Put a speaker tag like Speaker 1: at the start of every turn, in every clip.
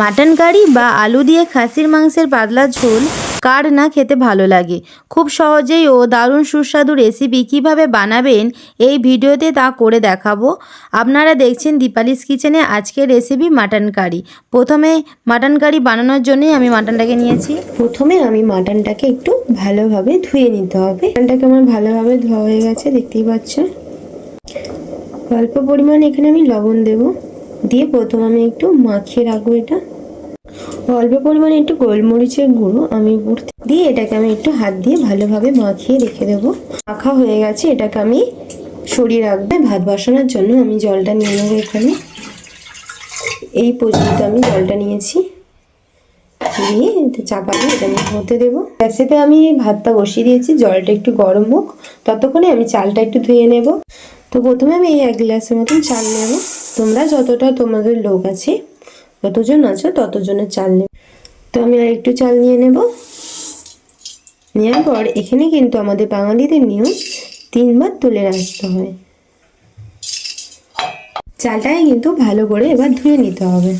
Speaker 1: Mutton curry বা আলু দিয়ে খাসির মাংসের পাতলা ঝোল কার না খেতে ভালো লাগে? খুব সহজেই ও দারুণ সুস্বাদু রেসিপি কীভাবে বানাবেন এই ভিডিওতে তা করে দেখাবো। আপনারা দেখছেন দীপালিস কিচেনে আজকের রেসিপি মাটন কারি। প্রথমে মাটন কারি বানানোর জন্যই আমি মাটনটাকে নিয়েছি।
Speaker 2: প্রথমে আমি মাটনটাকে একটু ভালোভাবে ধুয়ে নিতে হবে। মাটনটাকে আমার ভালোভাবে ধোয়া হয়ে গেছে, দেখতেই পাচ্ছ। অল্প পরিমাণে এখানে আমি লবণ দেব। দিয়ে প্রথম আমি একটু মাখিয়ে রাখব এটা। অল্প পরিমাণে একটু গোলমরিচের গুঁড়ো আমি থেকে- দিয়ে এটাকে আমি একটু হাত দিয়ে ভালোভাবে মাখিয়ে রেখে দেবো। মাখা হয়ে গেছে, এটাকে আমি সরিয়ে রাখব। ভাত বসানোর জন্য আমি জলটা নিয়ে নেব এখানে। এই পর্যন্ত আমি জলটা নিয়েছি। দিয়ে চাপা দিয়ে এটা আমি হতে দেবো। গ্যাসেতে আমি ভাতটা বসিয়ে দিয়েছি, জলটা একটু গরম হোক। ততক্ষণে আমি চালটা একটু ধুয়ে নেব। তো প্রথমে আমি এই এক গ্লাসের মতন চাল নেব। তোমরা যতটা তোমাদের লোক আছে, যতজন আছো ততজনের চাল নেব তো আমি আর একটু চাল নিয়ে নেব। নেওয়ার পর এখানে কিন্তু আমাদের বাঙালিদের নিয়ম তিনবার তুলে রাখতে হয়। চালটাকে কিন্তু ভালো করে এবার ধুয়ে নিতে হবে।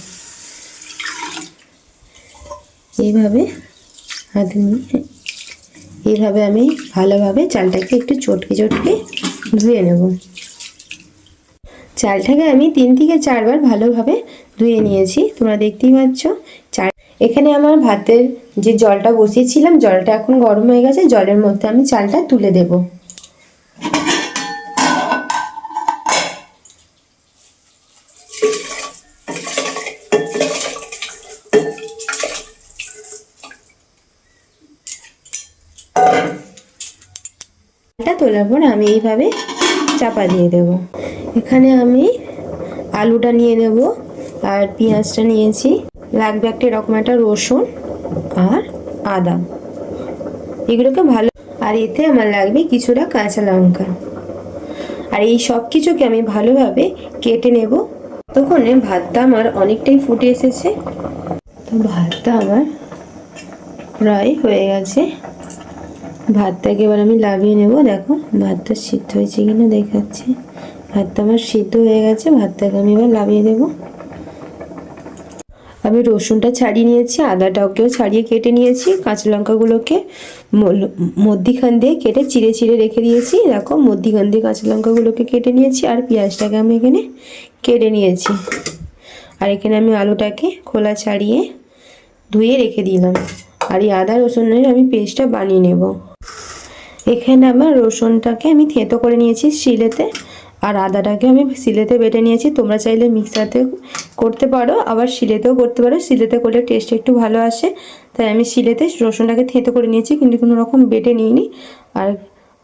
Speaker 2: এইভাবে হাতে নিয়ে এইভাবে আমি ভালোভাবে চালটাকে একটু চটকে চটকে ধুয়ে নেব। চালটাকে আমি তিন থেকে চারবার ভালোভাবে ধুয়ে নিয়েছি। তোমরা দেখতেই পাচ্ছ চার এখানে আমার ভাতের যে জলটা বসিয়েছিলাম, জলটা এখন গরম হয়ে গেছে, জলের মধ্যে আমি চালটা তুলে দেব। তোলার পর আমি এইভাবে চাপা দিয়ে দেব। এখানে আমি আলুটা নিয়ে নেব আর পেঁয়াজটা নিয়েছি। লাগবে একটা এরকম একটা রসুন আর আদা। এগুলোকে ভালো আর এতে আমার লাগবে কিছুটা কাঁচা লঙ্কা। আর এই সব কিছুকে আমি ভালোভাবে কেটে নেব। ততক্ষণে ভাতটা আমার অনেকটাই ফুটে এসেছে। তো ভাতটা আমার প্রায় হয়ে গেছে। ভাতটাকে এবার আমি লাভিয়ে নেব, দেখো ভাতটা সিদ্ধ হয়েছে কিনা দেখাচ্ছে। ভাতটা আমার সিদ্ধ হয়ে গেছে, ভাতটাকে আমি এবার লাভিয়ে দেব আমি রসুনটা ছাড়িয়ে নিয়েছি, আদাটাকেও ছাড়িয়ে কেটে নিয়েছি, কাঁচা লঙ্কাগুলোকে মধ্যিখান দিয়ে কেটে চিড়ে চিড়ে রেখে দিয়েছি। দেখো মধ্যিখান দিয়ে কাঁচা লঙ্কাগুলোকে কেটে নিয়েছি আর পেঁয়াজটাকে আমি এখানে কেটে নিয়েছি। আর এখানে আমি আলুটাকে খোলা ছাড়িয়ে ধুয়ে রেখে দিলাম। আর এই আদা রসুনের আমি পেস্টটা বানিয়ে নেব। এখানে আমার রসুনটাকে আমি থেঁতো করে নিয়েছি শিলেতে, আর আদাটাকে আমি শিলেতে বেটে নিয়েছি। তোমরা চাইলে মিক্সারতে করতে পারো, আবার শিলেতেও করতে পারো। শিলেতে করলে টেস্ট একটু ভালো আসে। তাই আমি শিলেতে রসুনটাকে থেঁতো করে নিয়েছি, কিন্তু কোনো রকম বেটে নিইনি। আর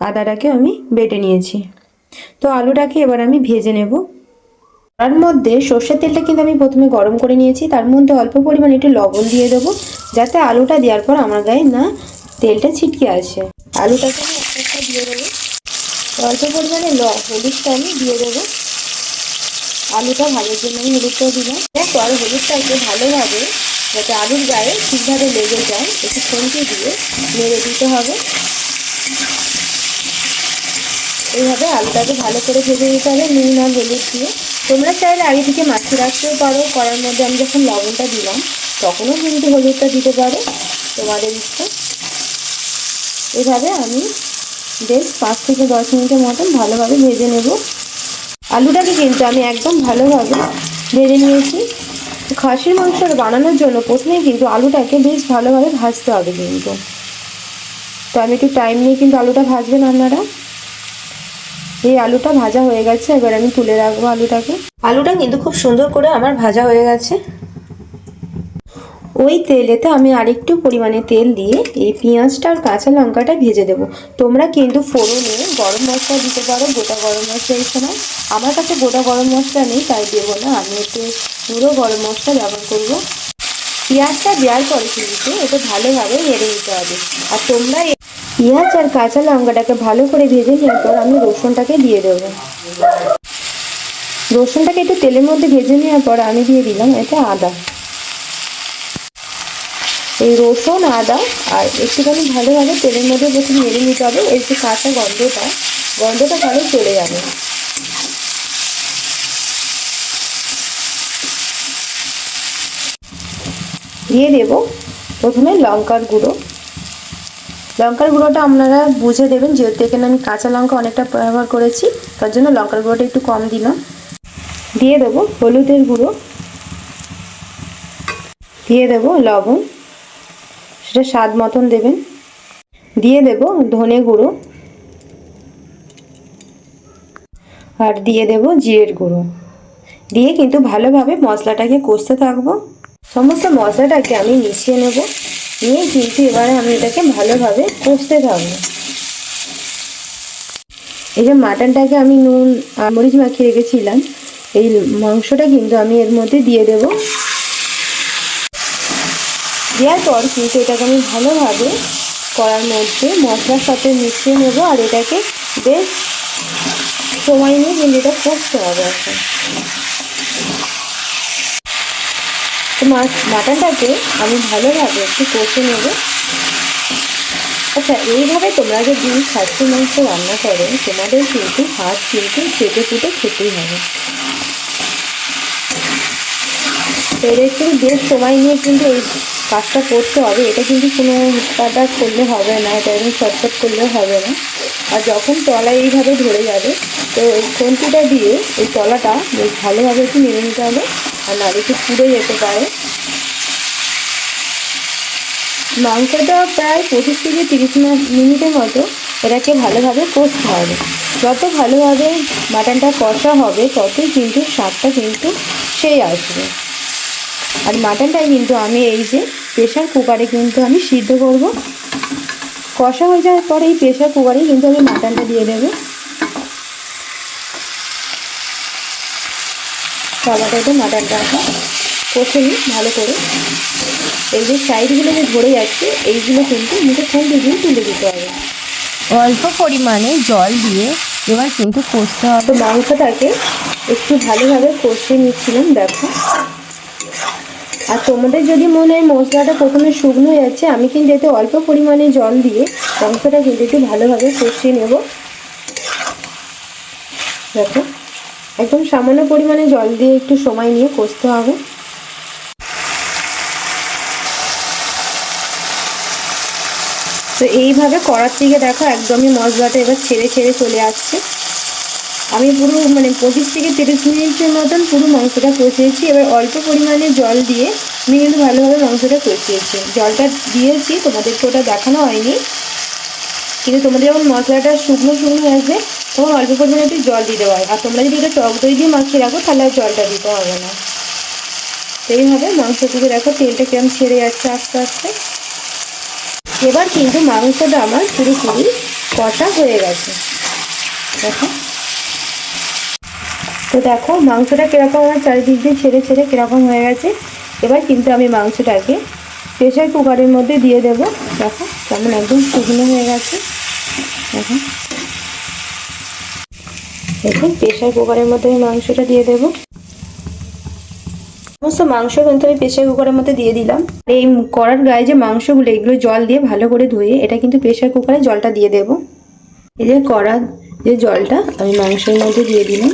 Speaker 2: আদাটাকে আমি বেটে নিয়েছি। তো আলুটাকে এবার আমি ভেজে নেব। তার মধ্যে সর্ষের তেলটা কিন্তু আমি প্রথমে গরম করে নিয়েছি। তার মধ্যে অল্প পরিমাণে একটু লবণ দিয়ে দেবো, যাতে আলুটা দেওয়ার পর আমার গায়ে না তেলটা ছিটকে আসে। আলুটাকে আমি একটা একটা দিয়ে দেবো। অল্প পরিমাণে ল, হলুদটা আমি দিয়ে দেবো। আলুটা ভালোর জন্য আমি হলুদটাও দিলাম হলুদটা একটু ভালোভাবে যাতে আলুর গায়ে ঠিকভাবে লেগে যায়। একটু খন্তি দিয়ে নেড়ে দিতে হবে। এইভাবে আলুটাকে ভালো করে ভেজে নিতে হবে, নুন আর হলুদ দিয়ে। তোমরা চাইলে আগে থেকে মাখিয়ে রাখতেও পারো। করার মধ্যে আমি যখন লবণটা দিলাম, তখনও কিন্তু হলুদটা দিতে পারো। তোমাদের ইচ্ছে। এভাবে আমি বেশ পাঁচ থেকে দশ মিনিটের মতন ভালোভাবে ভেজে নেব। আলুটাকে কিন্তু আমি একদম ভালোভাবে ভেজে নিয়েছি। খাসির মাংসটা বানানোর জন্য প্রথমে কিন্তু আলুটাকে বেশ ভালোভাবে ভাজতে হবে কিন্তু। তো আমি একটু টাইম নিয়ে কিন্তু আলুটা ভাজবেন আপনারা। এই আলুটা ভাজা হয়ে গেছে, এবার আমি তুলে রাখব আলুটাকে। আলুটা কিন্তু খুব সুন্দর করে আমার ভাজা হয়ে গেছে। ওই তেলেতে আমি আরেকটু পরিমাণে তেল দিয়ে এই পেঁয়াজটা আর কাঁচা লঙ্কাটা ভেজে দেবো। তোমরা কিন্তু ফোড়নে গরম মশলা দিতে পারো, গোটা গরম মশলা এই সময় আমার কাছে গোটা গরম মশলা নেই, তাই দেবো না। আমি একটু পুরো গরম মশলা ব্যবহার করব। পেঁয়াজটা দেওয়ার পরে কিন্তু এটা ভালোভাবে নেড়ে নিতে হবে। আর তোমরা পেঁয়াজ আর কাঁচা লঙ্কাটাকে ভালো করে ভেজে নেওয়ার পর আমি রসুনটাকে দিয়ে দেবো। রসুনটাকে একটু তেলের মধ্যে ভেজে নেওয়ার পর আমি দিয়ে দিলাম এটা আদা। এই রসুন, আদা আর একটুখানি ভালোভাবে তেলের মধ্যে প্রথমে নেড়ে নিতে হবে। এর যে কাঁচা গন্ধটা গন্ধটা ভালো চলে যাবে। দিয়ে দেব প্রথমে লঙ্কার গুঁড়ো। লঙ্কার গুঁড়োটা আপনারা বুঝে দেবেন, যেহেতু এখানে আমি কাঁচা লঙ্কা অনেকটা ব্যবহার করেছি, তার জন্য লঙ্কার গুঁড়োটা একটু কম দিলাম। দিয়ে দেবো হলুদের গুঁড়ো। দিয়ে দেব লবণ। সেটা স্বাদ মতন দেবেন। দিয়ে দেব ধনে গুঁড়ো। আর দিয়ে দেব জিরের গুঁড়ো। দিয়ে কিন্তু ভালোভাবে মশলাটাকে কষতে থাকব। সমস্ত মশলাটাকে আমি মিশিয়ে নেব। নিয়ে কিন্তু এবারে আমি এটাকে ভালোভাবে কষতে থাকব। এই যে মাটনটাকে আমি নুন আর মরিচ মাখিয়ে রেখেছিলাম, এই মাংসটা কিন্তু আমি এর মধ্যে দিয়ে দেব। দেওয়ার পর কিন্তু এটাকে আমি ভালোভাবে করার মধ্যে মশলার সাথে মিশিয়ে নেব আর এটাকে বেশ সময় নিয়ে কিন্তু এটা কষতে হবে এখন। তো মাছ মাটনটাকে আমি ভালোভাবে একটু কষে নেব। আচ্ছা এইভাবে তোমরা যদি খাসির মাংস রান্না করো, তোমাদের কিন্তু হাত কিন্তু চেটে ফুটে খেতেই হবে। তো এটা একটু বেশ সময় নিয়ে কিন্তু এই কাজটা করতে হবে, এটা কিন্তু কোনো কাটা করলে হবে না, এটা একদম চটচট করলে হবে না। আর যখন তলা এইভাবে ধরে যাবে, তো এই খুন্তিটা দিয়ে এই তলাটা বেশ ভালোভাবে একটু নেড়ে নিতে হবে, আর নাড়ি একটু পুড়ে যেতে পারে। মাংসটা প্রায় পঁচিশ থেকে তিরিশ মিনিটের মতো এটাকে ভালোভাবে কষতে হবে। যত ভালোভাবে মাটনটা কষা হবে, ততই কিন্তু স্বাদটা কিন্তু সেই আসবে। আর মাটনটাই কিন্তু আমি এই যে প্রেশার কুকারে কিন্তু আমি সিদ্ধ করব। কষা হয়ে যাওয়ার পরে এই প্রেশার কুকারেই কিন্তু আমি মাটনটা দিয়ে দেবো। টমাটোতে মাটনটা আমি কষে নিই ভালো করে। এই যে সাইডগুলো যে ধরে যাচ্ছে এইগুলো কিন্তু মুখে ঠান্ডা দিয়ে তুলে দিতে হবে।
Speaker 1: অল্প পরিমাণে জল দিয়ে এবার কিন্তু কষতে হবে।
Speaker 2: তো মাংসটাকে একটু ভালোভাবে কষে নিচ্ছিলাম দেখো। আর তোমাদের যদি মনে হয় মশলাটা প্রথমে শুকনো যাচ্ছে আমি কিন্তু এতে অল্প পরিমাণে জল দিয়ে মাংসটা কিন্তু একটু ভালোভাবে কষিয়ে নেব। দেখো, একদম সামান্য পরিমাণে জল দিয়ে একটু সময় নিয়ে কষতে হবে। তো এইভাবে করার থেকে দেখো একদমই মশলাটা এবার ছেড়ে ছেড়ে চলে আসছে। আমি পুরো মানে পঁচিশ থেকে তিরিশ মিনিটের মতন পুরো মাংসটা কষিয়েছি। এবার অল্প পরিমাণে জল দিয়ে আমি কিন্তু ভালোভাবে মাংসটা কষিয়েছি। জলটা দিয়েছি তোমাদেরকে ওটা দেখানো হয়নি। কিন্তু তোমাদের যখন মশলাটা শুকনো শুকনো আসবে, তখন অল্প পরিমাণে একটু জল দিতে হয়। আর তোমরা যদি ওটা টক দই দিয়ে মাখিয়ে রাখো, তাহলে আর জলটা দিতে হবে না। তো এইভাবে মাংস থেকে দেখো, তেলটা কিরম ছেড়ে যাচ্ছে আস্তে আস্তে। এবার কিন্তু মাংসটা আমার পুরোপুরি কষা হয়ে গেছে। দেখো। তো দেখো, মাংসটা কীরকম আমার চারিদিক দিয়ে ছেড়ে ছেড়ে কীরকম হয়ে গেছে। এবার কিন্তু আমি মাংসটাকে প্রেশার কুকারের মধ্যে দিয়ে দেবো। দেখো, কেমন একদম শুকনো হয়ে গেছে। দেখো। দেখুন প্রেশার কুকারের মধ্যে আমি মাংসটা দিয়ে দেবো। সমস্ত মাংস কিন্তু আমি প্রেশার কুকারের মধ্যে দিয়ে দিলাম। এই কড়ার গায়ে যে মাংসগুলো, এগুলো জল দিয়ে ভালো করে ধুয়ে এটা কিন্তু প্রেশার কুকারে জলটা দিয়ে দেব। এই যে কড়ার যে জলটা, আমি মাংসের মধ্যে দিয়ে দিলাম।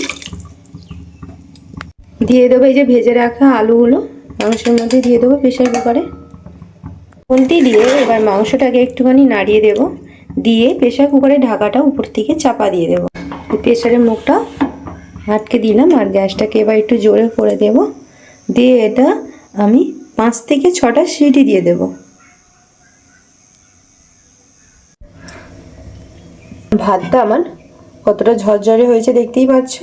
Speaker 2: দিয়ে দেবো এই যে ভেজে রাখা আলুগুলো, মাংসের মধ্যে দিয়ে দেবো প্রেশার কুকারে। খুন্তি দিয়ে এবার মাংসটাকে একটুখানি নাড়িয়ে দেব, দিয়ে প্রেশার কুকারে ঢাকাটা উপর থেকে চাপা দিয়ে দেবো। প্রেশারের মুখটা আটকে দিলাম আর গ্যাসটাকে এবার একটু জোরে করে দেব। দিয়ে এটা আমি পাঁচ থেকে ছটা সিটি দিয়ে দেব। ভাতটা আমার কতটা ঝরঝরে হয়েছে দেখতেই পাচ্ছ?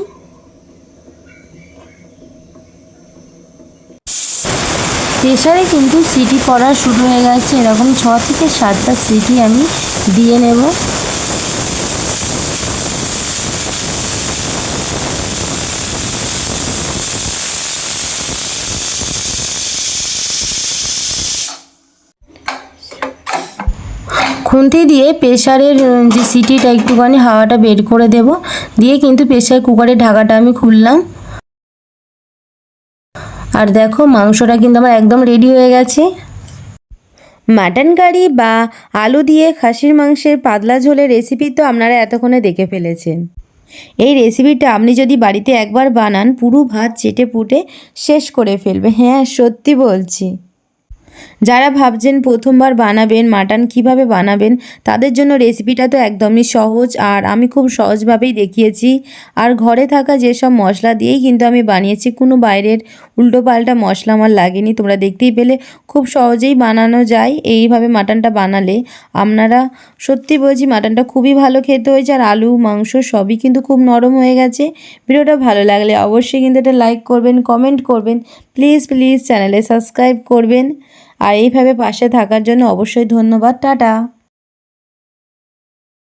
Speaker 1: প্রেশারে কিন্তু সিটি পড়া শুরু হয়ে গেছে। এরকম ছ থেকে সাতটা সিটি আমি দিয়ে নেব। খুন্তি দিয়ে প্রেশারের যে সিটিটা একটুখানি হাওয়াটা বের করে দেব। দিয়ে কিন্তু প্রেশার কুকারের ঢাকাটা আমি খুললাম। আর দেখো মাংসটা কিন্তু আমার একদম রেডি হয়ে গেছে। মাটন কারি বা আলু দিয়ে খাসির মাংসের পাতলা ঝোলের রেসিপি তো আপনারা এতক্ষণে দেখে ফেলেছেন। এই রেসিপিটা আপনি যদি বাড়িতে একবার বানান, পুরো ভাত চেটে পুটে শেষ করে ফেলবে। হ্যাঁ সত্যি বলছি। যারা ভাবছেন প্রথমবার বানাবেন মাটন কীভাবে বানাবেন, তাদের জন্য রেসিপিটা তো একদমই সহজ। আর আমি খুব সহজভাবেই দেখিয়েছি। আর ঘরে থাকা যেসব মশলা দিয়েই কিন্তু আমি বানিয়েছি, কোনো বাইরের উল্টোপাল্টা মশলা আমার লাগেনি, তোমরা দেখতেই পেলে। খুব সহজেই বানানো যায়, এইভাবে মাটনটা বানালে। আপনারা সত্যি বলছি, মাটনটা খুবই ভালো খেতে হয়েছে, আর আলু, মাংস সবই কিন্তু খুব নরম হয়ে গেছে। ভিডিওটা ভালো লাগলে অবশ্যই কিন্তু এটা লাইক করবেন, কমেন্ট করবেন। প্লিজ প্লিজ চ্যানেলে সাবস্ক্রাইব করবেন। আর এইভাবে পাশে থাকার জন্য অবশ্যই ধন্যবাদ। টাটা!